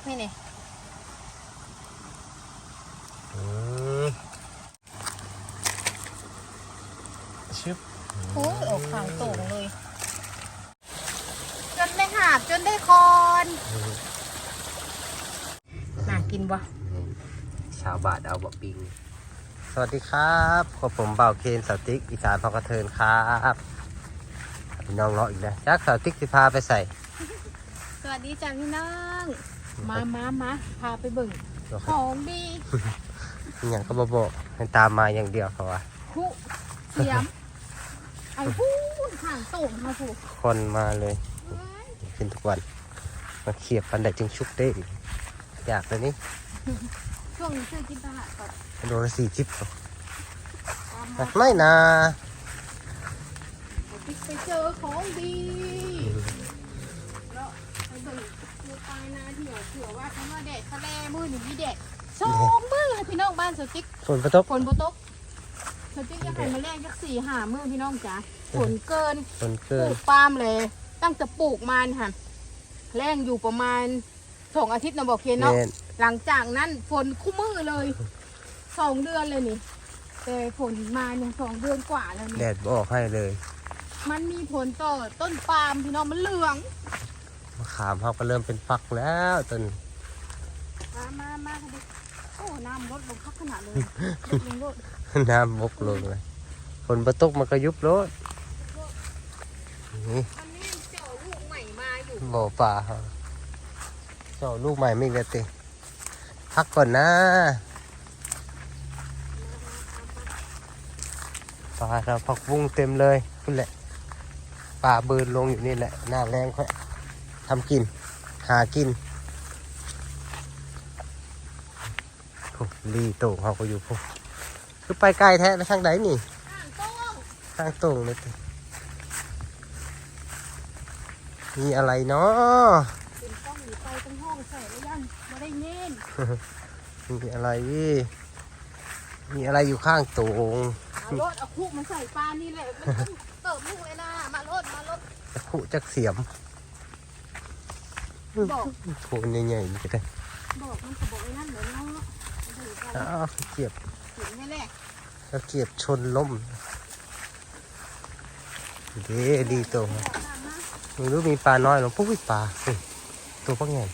จับให้นี่อืมชึบโอ้ยออกขางโต่งเลย จนได้หาบจนได้คอนน่ากินบ่ชาวบาทเอาบะปิง สวัสดีครับกับผมเบ่าวเคนสาวติ๊กอีสานพอกระเทินครับพี่น้องเลาะอีกแล้วจักสาวติ๊กสิพาไปใส่ สวัสดีจ้าพี่น้อง มามามาพาไปเบิ่งเดี๋ยวขเขาองดีอหย่างก็บบอกให้ตามมาอย่างเดียวเขาว่าคุเสียมไอ้พูดห่างโต่งมาผูกคนมาเลยกินทุกวัน มาเขียบกันได้จึงชุกได้อยากเลยนี่ช่วงนี้ซื้อกินตลาดก่อนโดนสี่ทิปตามมาไม่นะไปเจอของดีแล้วไปเบิ่งดูปลายนา เถี่ยวเผื่อว่าเขามาแดดทะเลมือหนึ่งมีแดดสองมือให้พี่น้องบ้านสติ๊กฝนประตกฝนบ่ตกสติ๊กจะให้มาแรกยักสี่หามือพี่น้องจ๋าฝนเกินฝนปเกิลูนกปาล์มเลย ตั้งแต่ปลูกมานี่ค่ะแรงอยู่ประมาณสองอาทิตย์นะบอกเคนเนาะเน่น หลังจากนั้นฝนคู่มือเลยสองเดือนเลยนี่ แต่ฝนมาเนี่ยสองเดือนกว่าแล้วแดเนี่ยดบออกให้เลย มันมีผลต่อต้นปาล์มพี่น้องมันเหลือง มะขามเขาก็เริ่มเป็นฟักแล้วต้นมามามาค่ะดิโอ้ น้ำลดลงคักขนาดเลยลดลงลดน้ำบกลงเลยฝนประตกมันก็ยุบรถนี่มันนี่เจ้าลูกใหม่มาอยู่บ่อป่าเขาเจ้าลูกใหม่ไม่เกติพักก่อนนะปลาเราพักบุ้งเต็มเลยนั่นแหละปลาเบินลงอยู่นี่แหละ หน้าแรงค่อย ทำกิน หากินโอ้ลีโต่งเขาก็อยู่พวกคือไปไกลแท้แล้วทางไหนนี่อ่างโต้งทางตรงเลยติมีอะไรเนาะเป็นต้องหนีไปตั้งห้องใส่แล้วยังมาได้เน้นมีอะไรมีอะไรอยู่ข้างตรงเอารถเอาคุกมาใส่ปลานี่แหละมันต้องเติมลูกเลยนะมารถมารถจะขุจักเสียม บอกโคนใหญ่ๆนี่ก็ได้บอกมันก็บอกไอ้นั่นเลยเนาะมันถึงกันอ้าวเกียบถึงให้แหละก็เกียบชนล้มเด้ดีตัวบอกตามมามึงรู้มีปลาน้อยหรอปุ๊บปลาเฮ้ยตัวปักใหญ่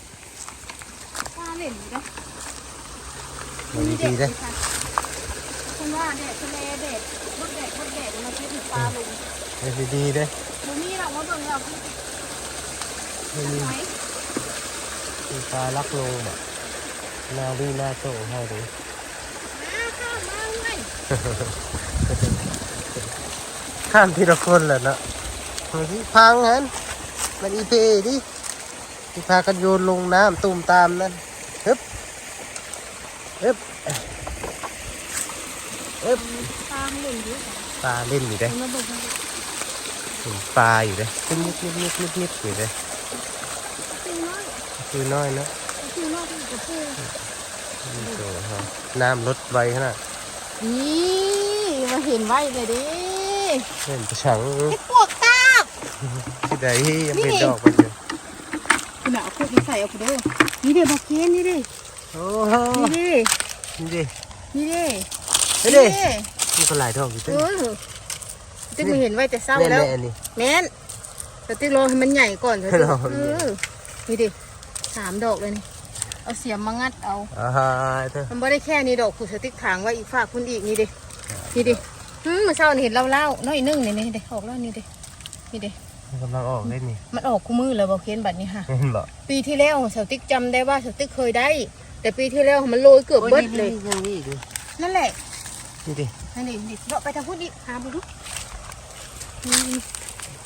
ปลาเล่นอยู่นะมันดีๆได้คุณว่าแดดทะเลแดดรถแดดรถแดดมาเช็ดปลาลงมันดีๆได้ดูนี่เราว่าเบิ่งเราพี่ไม่มี ไหนมีปลาลักโลงแบบหน้าวีหน้าโตให้ดูมาข้ามาเลยข้ามทีละคนแหละนะมันสิพังงั้นมันอีเพดิที่พากันโยนลงน้ำตุ่มตามนั่นฮึบฮึบฮึบปลาเล่นอยู่ปลาเล่นอยู่เด้ปลาอยู่เด้นิดนิดนิดนิดนิดอยู่เด้ คือน้อยเนาะจริงน้อยที่จะพูดนี่โตฮะน้ำลดไวขนาดนี่มาเห็นไว้เลยดิเล่นประชังไอ้พวกตาบที่ใดยังเป็นดอกมันอยู่คุณเอาพวกนี้ใส่เอาไปเด้อนี่เด้บอกเคนนี่เด้โอ้โหนี่เด้นี่ดินี่เด้เฮ้ยดินี่ก็หลายดอกอยู่เอเต้นอติ๊กมาเห็นไว้แต่เศร้าแน่แล้วๆอันนี้แม่นแต่ติ๊กรอให้มันใหญ่ก่อนเถอะติ๊กรอให้เอมันใหญ่อนี่ดิ สามดอกเลยนี่ เอาเสียมมางัดเอา อ่าฮะเธอมันไม่ได้แค่นี้ดอกผูสติ๊กถางไว้อีกฝากคุณอีกนี่ดินี่ดิอืมเมื่อเช้านี่เห็นเล่าเล่าๆน้อยนึงนี่นี่ดิออกแล้วนี่ดินี่ดิมันกำลังออกเล่นนี่มันออกคู่มือเลยบอกเคนบัดนี้ค่ะ เห็นบ่ปีที่แล้วสาวติ๊กจำได้ว่าสาวติ๊กเคยได้ แต่ปีที่แล้วมันโรยเกือบเบิดเลยโอ้นี่นี่นี่นั่นแหละ นี่ดินั่นดินี่เราไปทางพุทธดิหาบุรุษนี่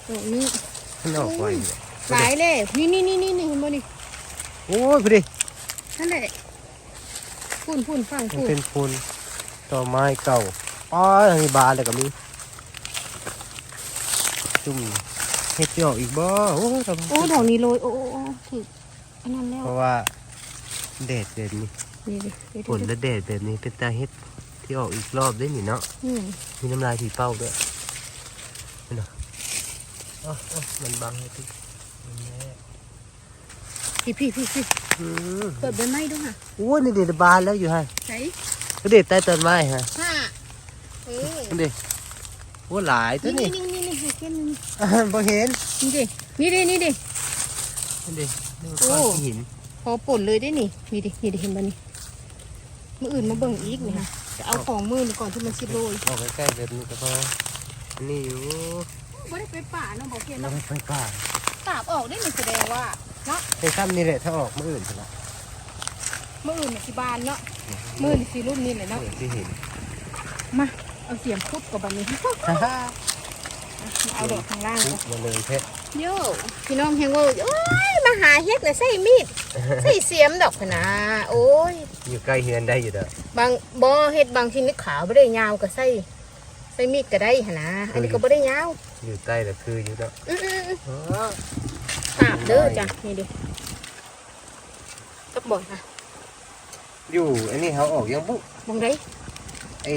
ตรงนี้มันออกไวอยู่หลายเลยนี่นี่นี่นี่นี่เห็นบ่นี่ โอ้ยพอดีนั่นแหละพุ่นพุ่นฟังมันพุ่นเป็นพูนต่อไม้เก่าอ๋อทางนี้บานเลยก็มีจุ่มเฮ็ดที่ออกอีกบ่โอ้ยโอ้ดอกนี้โรยโอ้โอ้โอ้ถึกอันนั้นแล้วเพราะว่าแดดแบบนี้นี่ดิเดี๋ยวฝนและแดดแบบนี้เป็นตาเฮ็ดที่ออกอีกรอบได้นี่เนาะอืมมีน้ำลายถีเป้าด้วยนี่เนาะอ๋ออ๋อมันบังให้ติมันแน่ พี่พี่พี่พี่อืมเปิดใบไม้ด้วยค่ะโอ้ยนี่เด็ดบานแล้วอยู่ฮะใช่ก็เด็ดใต้ต้นไม้ฮะห้าเออนี่ดิโอ้หลายตัวนี่นี่นี่นี่นี่ให้เก็นอ่าบ่เห็นนี่ดินี่ดินี่ดินี่ดินี่มันโอ้ก้อนหินพอป่นเลยได้นี่นี่ดินี่ดิเห็นบ่นี่มืออื่นมาเบิ่งอีกนี่ค่ะจะเอาของมือนี่ก่อนที่มันสิโรยออกใกล้ๆแบบนี้ก็พออันนี่อยู่บ่ได้ไปป่าเนาะบอกเพียนเราเนาะไปป่าตาบออกได้นี่แสดงว่า เนาะไอ้ซ้ำนี่แหละถ้าออกมาอื่นใช่ไหมมืออื่นน่ะสิบานเนาะมือนี่สิรุ่นนี้เลยเนาะที่เห็นมา เอาเสียมคุบกับบันนี้เอาดอกข้างล่างทุก่อนกมาเลยเพชรโย่พี่น้องเฮงว่าโอ้ยมาหาเฮ็ดน่ะใส่มีด ใส่เสียมดอกพะนะโอ้ย อยู่ใกล้เฮือนได้อยู่เด้อบางบ่เฮ็ดบางชิ้นนี่ขาวบ่ได้ยาวก็ใส่ใส่มีดก็ได้หั่นนะ อันนี้ก็บ่ได้ยาวอยู่ใกล้แต่คืออยู่เด้ออื้ออ๋อ ๆๆตาบเด้อจ้ะนี่ดิกับบ่ค่ะอยู่อันนี้เขาออกยังบุมองได้ไอ้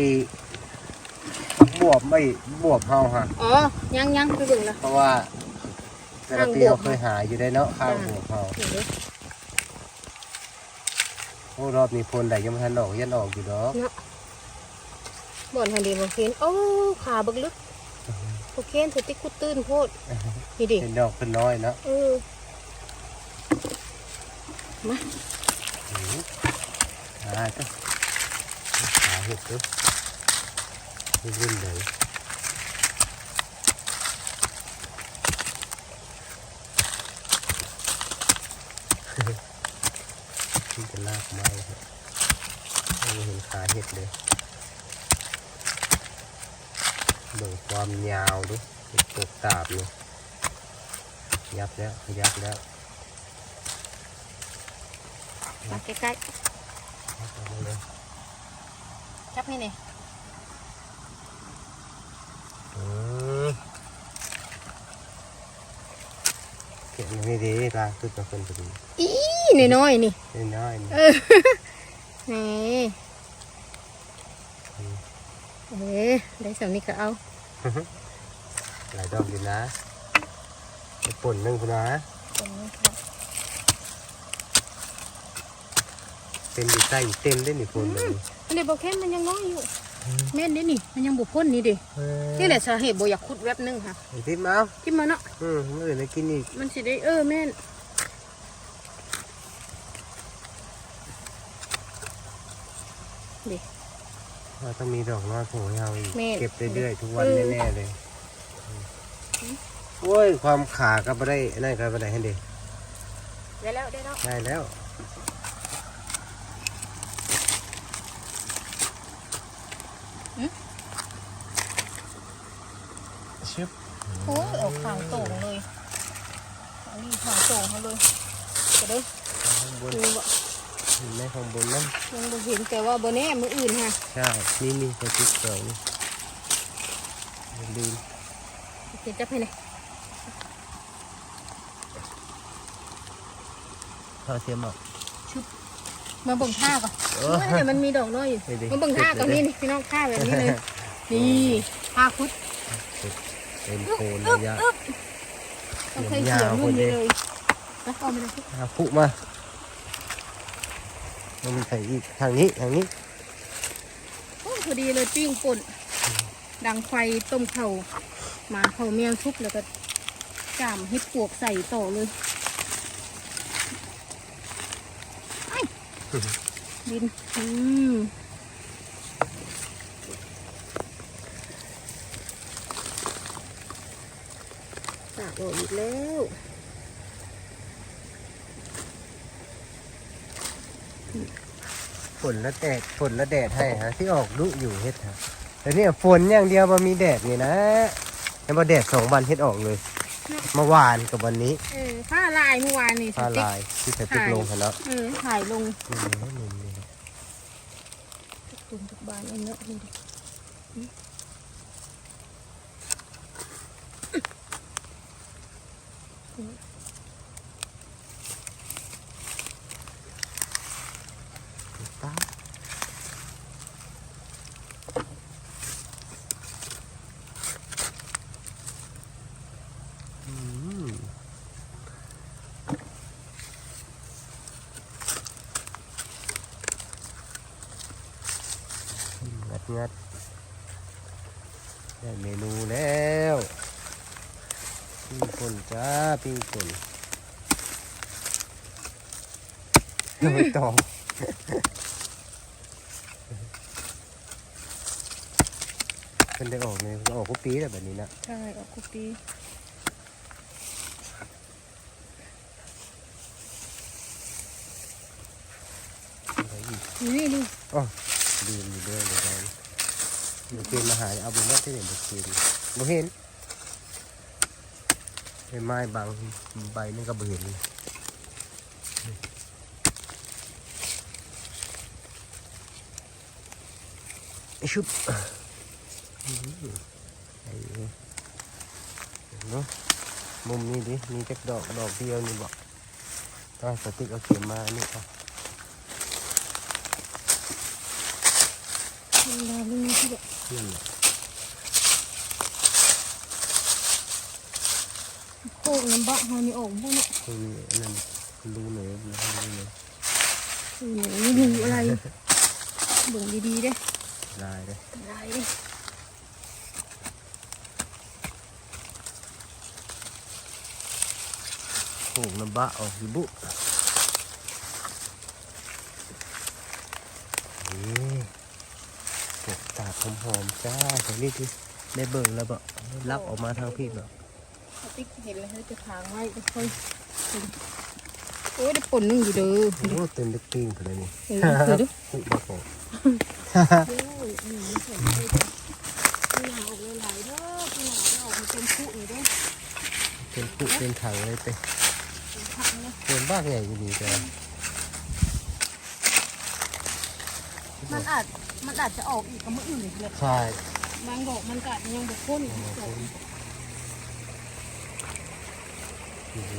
บวบไม่บวบเฮาฮะอ๋อยังยังไปเบิ่งละเพราะว่าแต่ละปีข้างบวบเราเคยหาอยู่ได้เนาะข้างบวบเฮานี่ดิโอ้รอบนี้พลใดยังไม่ทันออกยันออกอยู่ดอกบ่อนหันดีบ่เห็นโอ้ขาเบิกลึก โอเคสติ๊กกุตื้นโพดนี่ดิเป็นดอกเป็นน้อยเนาะเอออืมหาจ้ะหาเห็ดดูรุ่นเลยที่จะลากไม้ครับไม่เห็นขาเห็ดเลย เบิ่งความยาวดูเห็ดตกตาบเลยยับแล้วยับแล้วมาใกล้ยับออกมาเลยๆจับให้นี่อืมเก็บไม่ดีลากขึ้นมาคนพอดีอีน้อยๆนี่น้อยๆนี่ เออนี่เอ๊ะได้สำนี้ก็เอาหลายดอกอยู่นะไปป่นหนึ่งคุณนะตรงนี้ครับเป็นอยู่ใต้เต็มได้หนิป่นเลยอันนี้บอกแค่มันยังน้อยอยู่แม่นเด้นี่มันยังบุพ้นนี่ดิเฮ้นี่ยแหละสาเหตุบอยากขุดแวบหนึงค่ะไอ้ทิมเอากินมาเนาะอืมมื่ออื่นได้กินอีกมันสิได้เออแม่นดิ ว่าต้องมีดอกน้อยโผล่ให้เราอีกแม่นเก็บเรื่อยๆทุกวันเออแน่ๆเลยโอ้ย ความขาก็ไม่ได้นั่นก็ไม่ได้ให้เด็กได้แล้วได้แล้วได้แล้ว ชึบโอ้ยออกขางโต่งเลยอันนี้ขางโต่งเขาเลยจะได้ข้างบนดูว่าเห็นไหมข้างบนนั่นยังบ่เห็นแต่ว่าบนแน่มืออื่นค่ะใช่นี่นี่กระติกเก่านี่อย่าลืมเห็นจับให้หน่อยข้าวเทียมอะมาเบิ่งท่าก่อนเอเอออแต่มันมีดอกน้อยอยู่นี่ดิมาเบิ่งท่าก่อนนี่นี่พี่น้องท่าแบบนี้เลยนี่ท่าคุดเป็นโคนระยะต้องเคยเขียนรุ่นนี้เลยแล้วเอาไปเลยหาผู้มา มันมีใส่อีกทางนี้ทางนี้โอ้พอดีเลยปิ้งป่นดังไฟต้มเข่าหมาเข่าเมียงทุบแล้วก็จ่ามให้ปวกใส่ต่อเลยไอ้บินอืมตากออกอีกแล้ว ฝนและแดดฝนและแดดให้ฮะที่ออกลุอยู่เฮ็ดฮะแต่เนี่ยฝนอย่างเดียวมันมีแดดนี่นะแล้วมาแดดสองวันเฮ็ดออกเลยเมื่อวานกับวันนี้เออผ้าลายเมื่อวานนี่สฟ้าติ๊กลายที่ใส่ติ๊กลงกันแล้วเออถ่ายลงนี่นี่นี่นี่ตุ่มทุกบานเองเนาะนี่ดิ ตาอืม งัดได้เมนูแล้วปิ้งป่นจ้าปิ้งป่นไม่ต้องเป็นได้ออกเนี่ยออกกุปีแล้วแบบนี้นะใช่ออกคุปปี้อะไรอีกนี่ดูอ๋อ ลืมอยู่ด้วยเลยได้เดี๋ยวเกณฑ์มาหาเอาบุญวัดที่เห็นเด็กเกณฑ์บ่เห็นไอ้ไม้บางใบนึงก็บ่เห็นเลยชุบไอ้เนาะมุมนี้ดิมีจักดอกดอกเดียวนี่บอกต้องสติกเอาเข็มมาอันนี้เอาวลาลุงที่แบบนั่นแหละโคกน้ำบะเฮานี่ออกบุ้นาะตรงนี้อันนั่นรูเหนือรูเหนือคือหนูนี่ดูอะไรบ่งดีๆเด้ลายเลยลายเด้โอ้น้ำบะออกสิบุนี่เก็บตากหอมๆจ้าตรงนี้ดิได้เบิ่งแล้วบ่ลักออกมาทางพี่บ่สติ๊กเห็นแล้วให้จะทางไว้จะค่อยโอ้ยได้ป่นหนึงอยู่เด้อโอ้เต็มเล็กปิ้งไปเลยนี่เออเดี๋ยวดูอุ๊ยบ่โกโอ้ยอืมไม่สนใจจ้ะพี่หนาออกหลายๆเด้อพี่หนาจะออกมาเป็นผู้นี่เด้อเต็มปุเต็มถังเลยเต็มเป็นผักนะเต็มบ้านใหญ่อยู่ดีจ้ามันอาจ มันอาจจะออกอีกกับมืออื่นเลย ใช่บางดอกมันก็อาจจะยังบกพ้นอีกดอก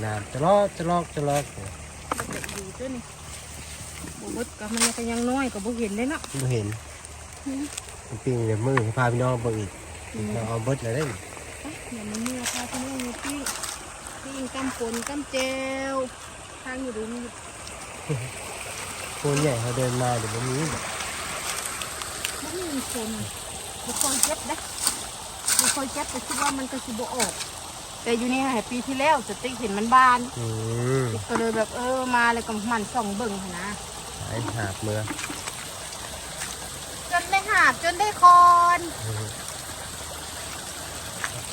น้ำจะลอกจะลอกจะลอกเนี่ยมันจะอยู่ด้วยนี่บุบดกับมันก็ยังน้อยกับบุเห็นเลยเนาะบ่เห็นอืมปิ้งเดี๋ยวมือให้พาพี่น้องเบิ่งอีกเราเอาเบิดเลยได้นี่ไปเดี๋ยวมันเมื่อพาพี่น้องมีพี่พี่กำปนกำเจวทางอยู่ดูนี่คนใหญ่เขาเดินมาเดี๋ยวมันมีแบบ มันไม่มีคนบุคอยเจ็บนะบุคอยเจ็บแต่คิดว่ามันก็สิบออก แต่อยู่นี่ค่ะปีที่แล้วสติ๊กเห็นมันบานอืมก็เลยแบบเออมาเลยก็หมันส่องเบิ่งหั้นนะไอ้หาบเมือจนได้หาบจนได้คอน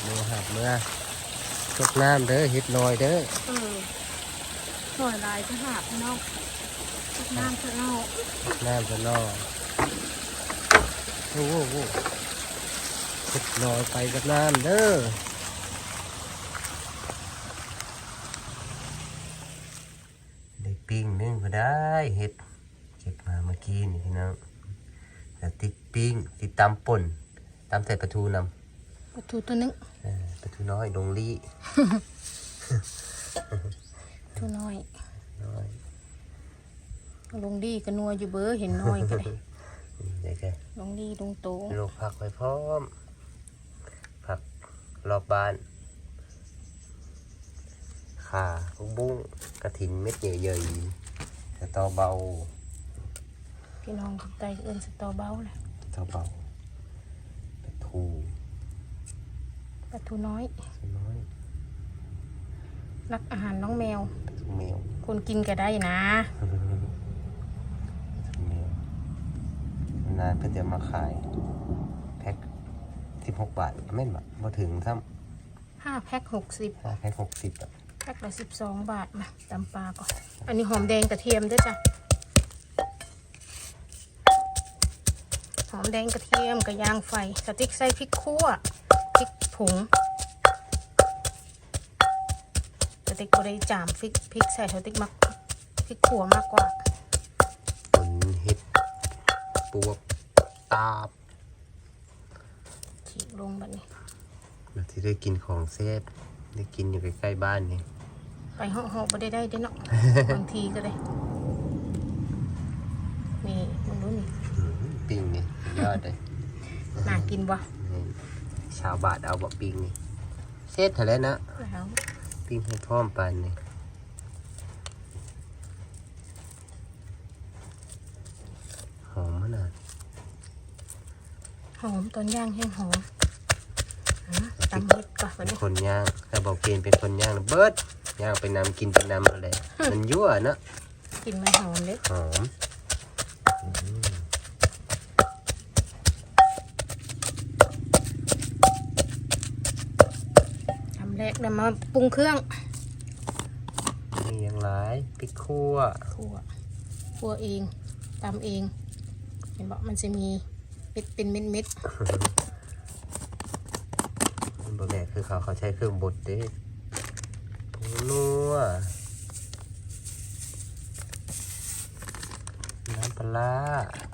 เมือหาบเมือตกน้ำเด้อเฮ็ดลอยเด้อเออสวยลายก็หาบพี่น้องทุกน้ำเถอะเนาะตกน้ำจะนอ โอ้โหโอ้โหเฮ็ดลอยไปกับน้ำเด้อได้ปิ้งนึ่งก็ได้เฮ็ดเก็บมาเมื่อกี้นี่พี่น้องแล้วติดปิ้งติดตำป่นตำใส่ปลาทูนำปลาทูตัวนึงเออปลาทูน้อยดงลี่ทูน้อยน้อย ลงดีกันนัวอยู่เบอร์เห็นน้อยกันเลย เดี๋ยวแกลงดีลงโตโลกผักไว้พร้อม ผักรอบบ้านข่าพุกบุ้งกระถินเม็ดใหญ่ๆสตอเบาพี่น้องคนไตเอิ้นสตอเบ้าเลยสตอเบาปลาทูปลาทูน้อยสน้อยรักอาหารน้องแมวปลาทูแมว คนกินก็ได้นะ ปลาทูแมว นานเพื่อจะมาขาย แพ็คสิบหกบาทไม่นบาทมาถึงซ้ห้าแพ็คหกสิบำห้าแพ็คหกสิบอะแพ็คละสิบสองบาทมาตำปลาก่อน อันนี้หอมแดงกระเทียมด้วยจ้ะ หอมแดงกระเทียมกระยางไฟสติ๊กใส่พริกคั่วพริกผงสติ๊กบได้จามพริกพริกใส่สติ๊กมักพริกขั่วมากกว่าผลเห็ดปวก ตาบขีดลงแบบนี้เราที่ได้กินของเซฟได้กินอยู่ใกล้ๆบ้านนี่ไปเหาะเหาะบ่ได้ได้เด้เนาะ บางทีก็ได้ นี่มึงรู้นี่อื้อหือปิ้งนี่สุดยอดเลยน่ากินวะนี่ชาวบาทเอาบะปิ้งนี่เซฟเถอะแล้วนะแล้วปิ้งให้พร้อมปานนี่ หอมมากนะหอมตอนย่างแห้งหอมอะตำเห็ดก่อนวันเป็นนี้คนย่างแต่บอกเกณฑ์เป็นคนย่างนะเบิดย่างไปนำกินไปนำอะไรมันยั่วเนอะกลินมันหอมเลยหอมทำแรกเดี๋ยวมาปรุงเครื่องมีอย่างไรพริกคั่วคั่วคั่วเองตำเอง เห็นบอกมันจะมี เม็ดเป็นเม็ดเม็ดมันบอกแม่คือเขาเขาใช้เครื่องบดเด้ผงนัวน้ำปลาร้า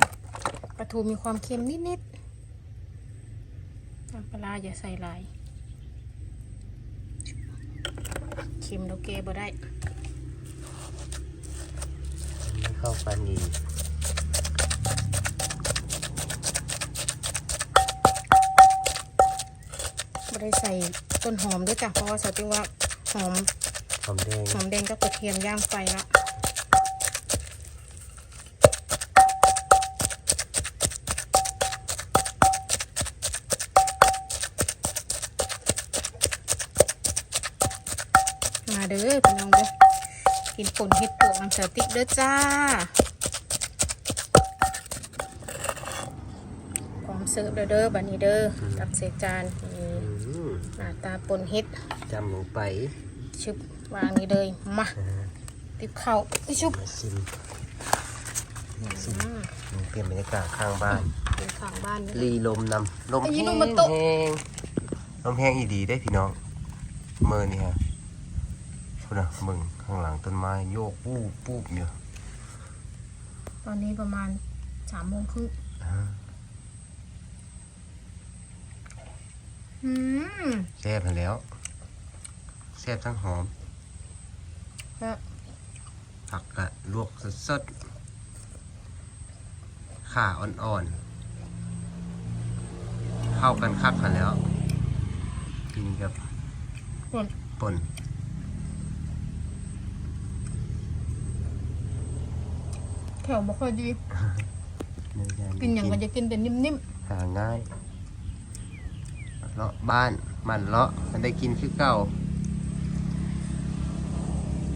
ๆปลาทูมีความเค็มนิดๆน้ำปลาร้าอย่าใส่หลายเค็มแล้วเกบ่ได้ไม่เข้ากันอีก ได้ใส่ต้นหอมด้วยจ้ะเพราะว่าสติว่าหอมหอมแดงหอมแดงกับกระเทียมย่างไฟแล้วมาเด้อพี่น้องเด้อกินป่นเห็ดปวกน้ำสติ๊กเด้อจ้าพร้อมเสิร์ฟเด้อเด้อบัดนี้เด้อตักใส่จานนี่อืมหน้าตา ป่นเห็ดจำลงไปชึบวางนี่เลยมาอ่าติบเข้าวอุ๊ยชุบมาชิมมาชิมอืมมันเปลี่ยนบรรยากาศข้างบ้านเป็นข้างบ้านนี่ลีลมนำลมไอ้แห้ยี่งลมมาตกแห้งลมแห้งอีดีได้พี่น้องเมื่อนี่ฮะพูดนะมึงข้างหลังต้นไม้โยกปูบปูบอยู่ตอนนี้ประมาณสามโมงครึ่ง อ่าอืมแซ่บมาแล้วแซ่บทั้งหอมแล้วผักกะลวกสดๆข่าอ่อนๆ เข้ากันคักกันแล้ว กินกับส่วนป่นแถวบ่ค่อยดีเนื้อย่างกินอย่างก็จะกินแต่นิ่มหาง่าย เลาะบ้านมันเลาะมันได้กินคือเก่า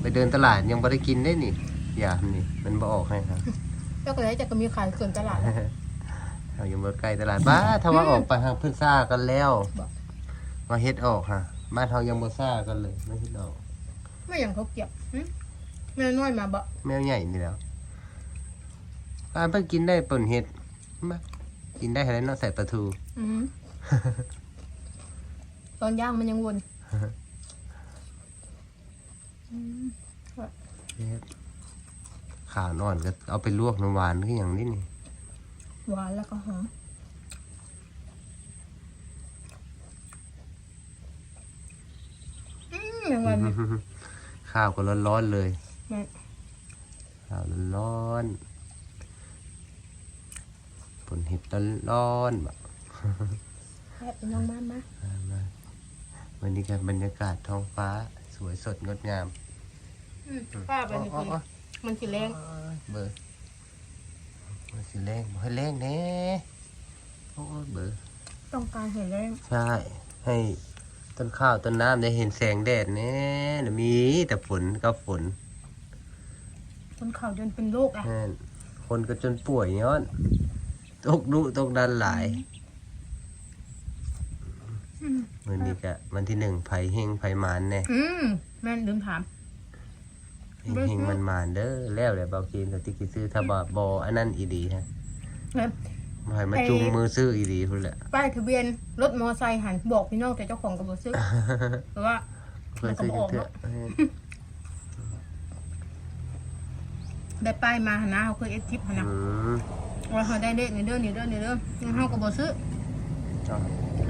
ไปเดินตลาดยังบ่ได้กินได้นี่อย่านี่มันบ่ออกให้ครับๆแล้วก็เลยจะก็มีขายเกินตลาดแล้วเรายังบ่ใกล้ตลาดบ้าถ้าว่าออกไปทางเพิ่นซ่ากันแล้วบ่มาเฮ็ดออกฮะบ้านเฮายังบ่ซ่ากันเลยไม่เฮ็ดออกไม่อย่างเขาเก็บหึแม่น้อยมาบ่แมวใหญ่นี่แหล้วบ้านเพิ่นกินได้ป่นเฮ็ดมากินได้อะไรเนาะใส่ปลาทูอืม ตอนย่างมันยังวนอืมเฮ็ดขาวอ่อนก็เอาไปลวกน้ำหวานคืออย่างนี้นี่หวานแล้วก็หอมอืมยังวันนี้ข้าวก็ร้อนๆเลยแม่ข้าวร้อนๆผลเห็ดร้อนๆแบบแค่เป็นน้องบ้านมามา วันนี้กันบรรยากาศท้องฟ้าสวยสดงดงามอืมป้าไปนี่อ๋อคืออ๋อมันสิแรงอ๋อเบอร์มันสิแรงบ่ให้แรงแน่โอ้ยเบอร์ต้องการเห็นแรงใช่ให้ต้นข้าวต้นน้ำได้เห็นแสงแดดแน่น่ะมีแต่ฝนก็ฝนคนเขาจนเป็นโรคอะนั่นคนก็จนป่วยย้อนตกดุตกดันหลายอื มวันนี้ก็วันที่หนึ่งไผ่เฮงไผ่หมานแน่อืมแม่นลืมถาม เฮงเฮงมันหมานเด้อแล้วแหละเบากินแต่ติกิซื้อถ้าบ่บออันนั้นอีดีฮะแล้วบ่ให้มาจุงมือซื้ออีดีพุ่นแหละป้ายทะเบียนรถมอไซค์หันบอกพี่น้องแต่เจ้าของก็บ่ซื้อเพราะว่าเพื่อซื้อจังเถอะได้ป้ายมาหันนะเขาเคยเอ็ดทิปหันนะอืมว่าเขาได้เด้นี่เด้อนี่เด้อนี่เด้องั้นเขาก็บ่ซื้อ จ้ะ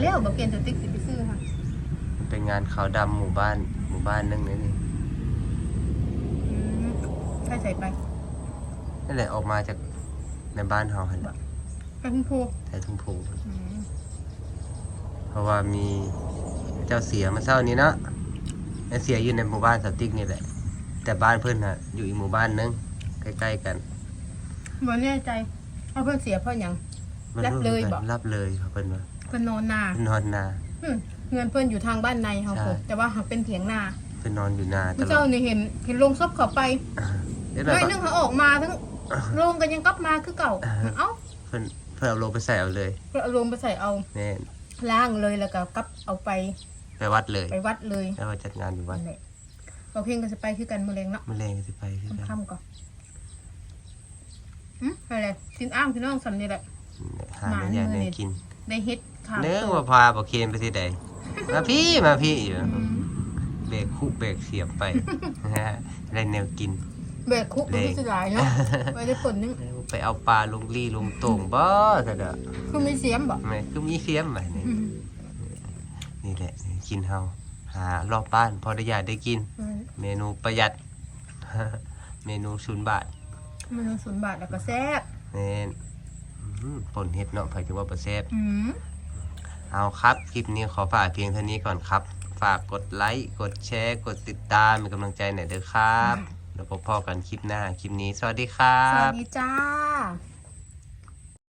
แล้วบ่เกณฑ์สติ๊กสิไปซื้อค่ะมันเป็นงานขาวดำหมู่บ้านหมู่บ้านนึงนี่นี่อืมใช่ใส่ไปนั่นแหละออกมาจากในบ้านเฮาหั่นแหละไปคุณครูไทยทุ่งพูอืมเพราะว่ามีเจ้าเสียมาเศร้านี้เนาะไอ้เสียอยู่ในหมู่บ้านสติ๊กนี่แหละ แต่บ้านเพื่อนน่ะ อยู่อีกหมู่บ้านนึงใกล้ๆกันบ่แน่ใจเอาเพิ่นเสียเพราะหยังรับเลยบอกรับเลยครับเพิ่นว่าเพิ่นนอนนาเพิ่นนอนนาอืมเงินเพิ่นอยู่ทางบ้านในเฮาใช่เพิ่นแต่ว่าเขาเป็นเถียงนาเพิ่นนอนอยู่นาตเมื่อลอเจ้าดนี่เห็นเห็นลงศพเขาไปเดี๋ยวน้อยก่นึอนงเขาออกมาทั้งลงกันยังกลับมาคือเก่าเอ้าเพิ่นเพิ่นเอาลงไปใส่เอาเลยก็เอาลงไปใส่เอาแม่นล้างเลยแล้วก็กลับเอาไปไปวัดเลยไปวัดเลยแล้วก็จัดงานอยู่วัดนั่นแหละเราเพ่งก็จะไปคือกันมะเร็งเนาะมื้อแรงก็สิไปคือกันค่ำๆก่อนอืมอะไรกินอ้างพี่น้องสำนี่แหละ หาเนื้อย่างหมาเนื้อเนื้อ กิน ได้เฮ็ด ขาเนื้อโตว่าพาบ่เคนไปที่ใดมาพี่มาพี่อยู่เบรกคุเบรกเสียบไปนะฮะได้แนวกินเบรกคุกมันก็จะได้เนาะไปได้ผลนึงไปเอาปลาลงลี่ลงโต่งบ่ซะเด้อคือไม่เสียมบ่แม่คือมีเสียมไหมนี่อืมนี่แหละนี่กินเฮาหารอบบ้านพอได้อยากได้กิน อืมเมนูประหยัด เมนูศูนย์บาทมันศูนย์บาทแล้วก็แซ่บเน่นอื้อผลเห็ดเนาะไผถือว่าประเซฟอืม เอาครับ คลิปนี้ขอฝากเพียงเท่านี้ก่อนครับ ฝากกดไลค์ กดแชร์ กดติดตามเป็นกำลังใจหน่อยเด้อครับ แล้วพบพอกันคลิปหน้า คลิปนี้ สวัสดีครัสวับ สดีจ้า